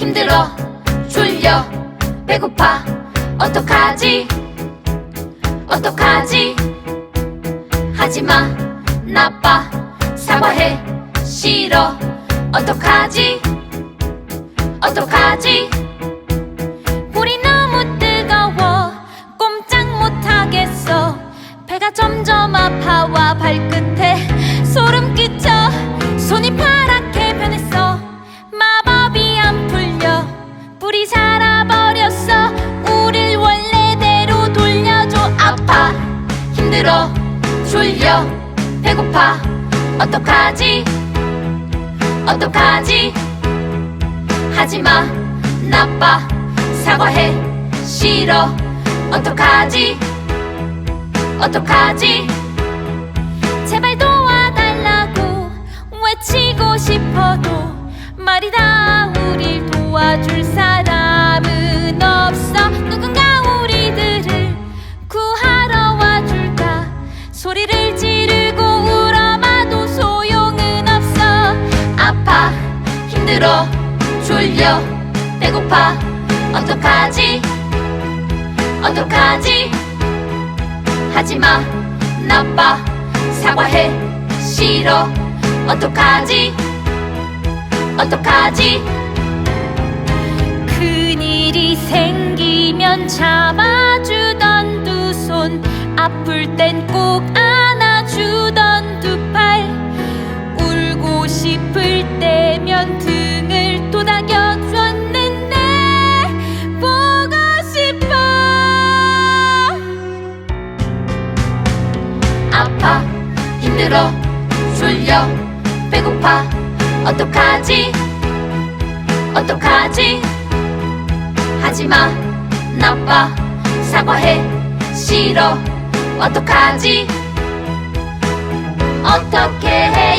힘들어 졸려 배고파. 어떡하지? 어떡하지? 하지마 나빠. 사과해 싫어. 어떡하지? 어떡하지? 불이 너무 뜨거워. 꼼짝 못하겠어. 배가 점점 아파와 발 자라버렸어. 우릴 원래대로 돌려줘. 아파. 힘들어. 졸려. 배고파. 어떡하지? 어떡하지? 하지마. 나빠. 사과해. 싫어. 어떡하지? 어떡하지 졸려. 배고파. 어떡하지? 어떡하지? 하지마. 나빠. 사과해. 싫어. 어떡하지? 어떡하지? 큰일이 생기면 참아주던 두 손 아플 땐 꼭 안아주던 힘들어 졸려 배고파. 어떡하지? 어떡하지? 하지마 나빠. 사과해 싫어. 어떡하지? 어떻게 하지